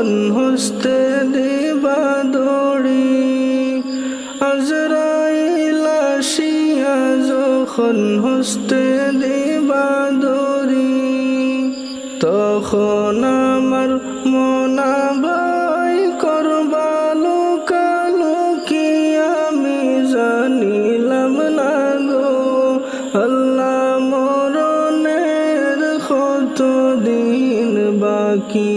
যখন হস্তে দিবা দড়ি। আজরাইল আসিয়া যখন হস্তে দিবা দড়ি, তখন আমার মনা ভাই করবালো কালো কি আমি জানিলাম না গো। আল্লাহ মরণের কত দিন বাকি?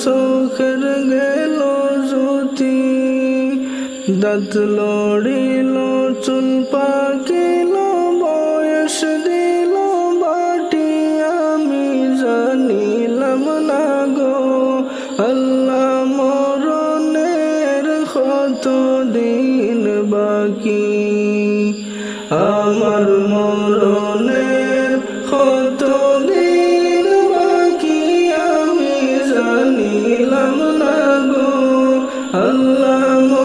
চোখের গেল জ্যোতি দাঁত লড়িল চুল পাকিল বয়স দিল বাটি আমি জানিলাম না গো আল্লাহ মরণের কত দিন বাকি? আমার মরণের আল্লাহ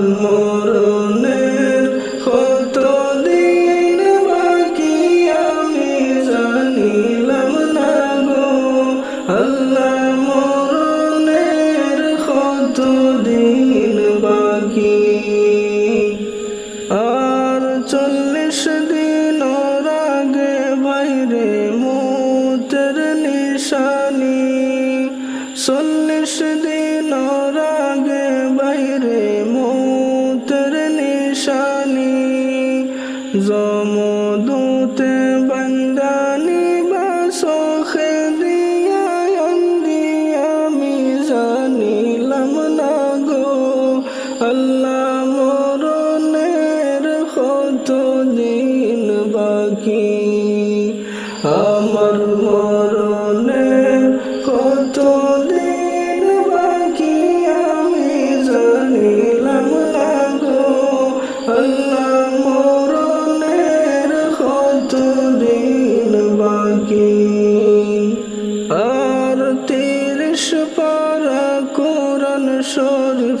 আমার जो मोदों बंदा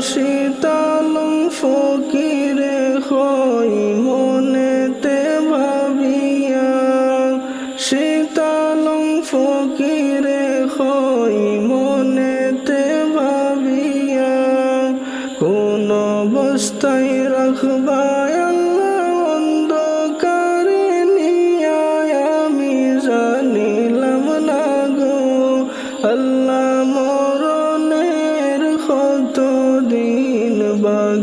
শীতল ফকিরে হই